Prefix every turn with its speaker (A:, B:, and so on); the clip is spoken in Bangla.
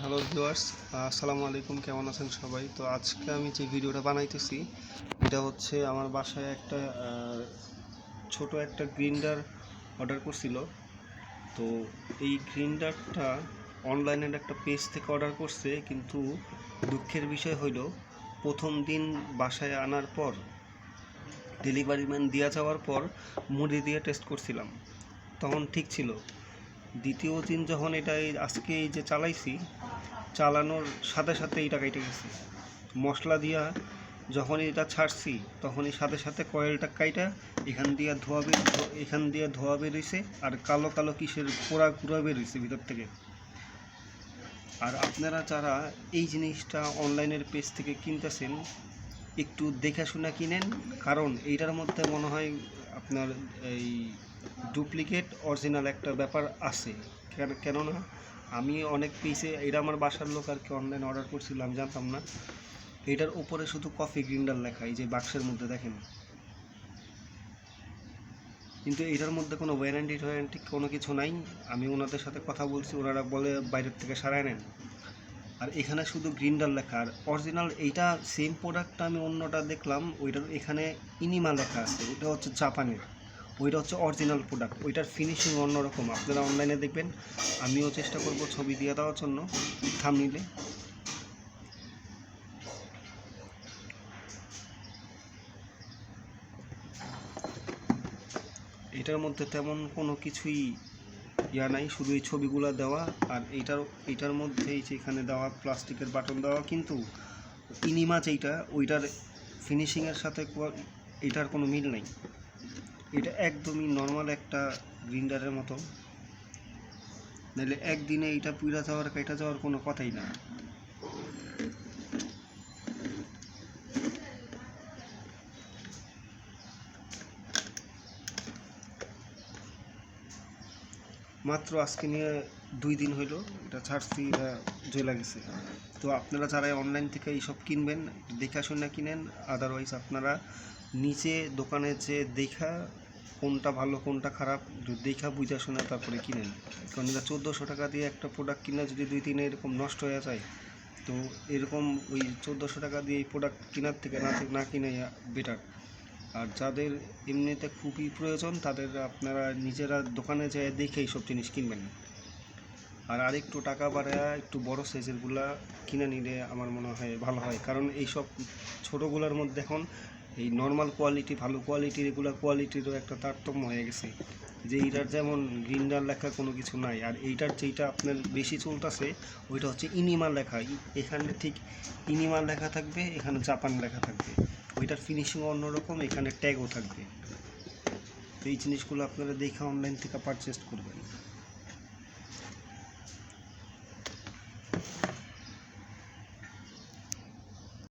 A: হ্যালো ভিউয়ার্স আসসালামু আলাইকুম, কেমন আছেন সবাই? তো আজকে আমি যে ভিডিওটা বানাইতেছি, এটা হচ্ছে আমার বাসায় একটা ছোট একটা গ্রিন্ডার অর্ডার করছিল। তো এই গ্রিন্ডারটা অনলাইনের একটা পেজ থেকে অর্ডার করছে, কিন্তু দুঃখের বিষয় হইল, প্রথম দিন বাসায় আনার পর ডেলিভারি ম্যান দিয়ে যাওয়ার পর, মুড়ি দিয়ে টেস্ট করছিলাম। তখন ঠিক ছিল দ্বিতীয় দিন যখন এটা আজকে এই যে চালাইছি, চালানোর সাথে সাথে এটা কেটে গেছে। মশলা দিয়া যখন এটা ছাড়ছি, তখনই সাথে সাথে কয়েলটা কাইটা এখান দিয়ে ধোয়া বের, এখান দিয়ে ধোয়া বেরিয়েছে আর কালো কালো কিসের পোড়া কুড়া বেরিয়েছে ভিতর থেকে। আর আপনারা যারা এই জিনিসটা অনলাইনের পেজ থেকে কিনতেছেন, একটু দেখে শুনে কিনেন, কারণ এইটার মধ্যে মনে হয় আপনার এই ডুপ্লিকেট অরিজিনাল একটা ব্যাপার আছে। কেন- কেননা আমি অনেক পিসে এটা আমার বাসার লোক আর কি অনলাইন অর্ডার করছিলাম জানতাম না। এটার উপরে শুধু কফি গ্রিন্ডার লেখা, এই যে বাক্সের মধ্যে দেখেন। কিন্তু এটার মধ্যে কোনো ওয়ারেন্টি ওয়ারেন্টি কোনো কিছু নাই, আমি ওনাদের সাথে কথা বলছি, ওনারা বলে বাইরের থেকে সারায় নেন। আর এখানে শুধু গ্রিন্ডার লেখা, আর অরিজিনাল এইটা সেম প্রোডাক্টটা আমি অন্যটা দেখলাম, ওইটার এখানে ইনিমা লেখা আছে ওইটা হচ্ছে জাপানের। ওইটা হচ্ছে অরিজিনাল প্রোডাক্ট ওইটার ফিনিশিং অন্যরকম। আপনারা অনলাইনে দেখবেন, আমিও চেষ্টা করব ছবি দিয়ে দেওয়ার জন্য, থামনিলে। এটার মধ্যে তেমন কোনো কিছুই ইয়া নাই, শুধু এই ছবিগুলো দেওয়া, আর এইটার এইটার মধ্যে এই যে এখানে দেওয়া প্লাস্টিকের বাটন দেওয়া, কিন্তু ইনি মাছ এইটা ওইটার ফিনিশিংয়ের সাথে এটার কোনো মিল নেই। এটা একদমই নর্মাল একটা গ্রিন্ডারের মতো। নাহলে একদিনে এটা পুইরা যাওয়ার কেটে যাওয়ার কোনো কথাই না। মাত্র আজকে নিয়ে দুই দিন হইল, এটা ছাড়ছি, এটা জয় লাগেছে তো আপনারা যারা অনলাইন থেকে এইসব কিনবেন দেখা শুনে কিনেন আদারওয়াইজ আপনারা নিচে দোকানে যে দেখা কোনটা ভালো, কোনটা খারাপ দেখা বুঝা শুনে তারপরে কিনেন। কারণ এটা চোদ্দোশো টাকা দিয়ে একটা প্রোডাক্ট কিনে যদি দুই দিনে এরকম নষ্ট হয়ে যায়, তো এরকম ওই চোদ্দোশো টাকা দিয়ে এই প্রোডাক্ট কেনার থেকে না না কিনে বেটার আর যাদের এমনিতে খুবই প্রয়োজন, তাদের আপনারা নিজেরা দোকানে যেয়ে দেখে এইসব জিনিস কিনবেন। আর আরেকটু টাকা বাড়ায় একটু বড় সাইজেরগুলা কিনে নিলে আমার মনে হয় ভালো হয়। কারণ এইসব ছোটোগুলোর মধ্যে এখন এই নর্মাল কোয়ালিটি ভালো কোয়ালিটির এগুলো কোয়ালিটিরও একটা তারতম্য হয়ে গেছে। যে এইটার যেমন গ্রিন্ডার লেখা কোনো কিছু নাই, আর এইটার যেইটা আপনার বেশি চলতেছে, ওইটা হচ্ছে ইনিমা লেখা। এখানে ঠিক ইনিমা লেখা থাকবে, এখানে জাপান লেখা থাকবে। ওইটার ফিনিশিং অন্যরকম এখানে ট্যাগও থাকবে। তো এই জিনিসগুলো আপনারা দেখে অনলাইন থেকে পারচেস করবেন।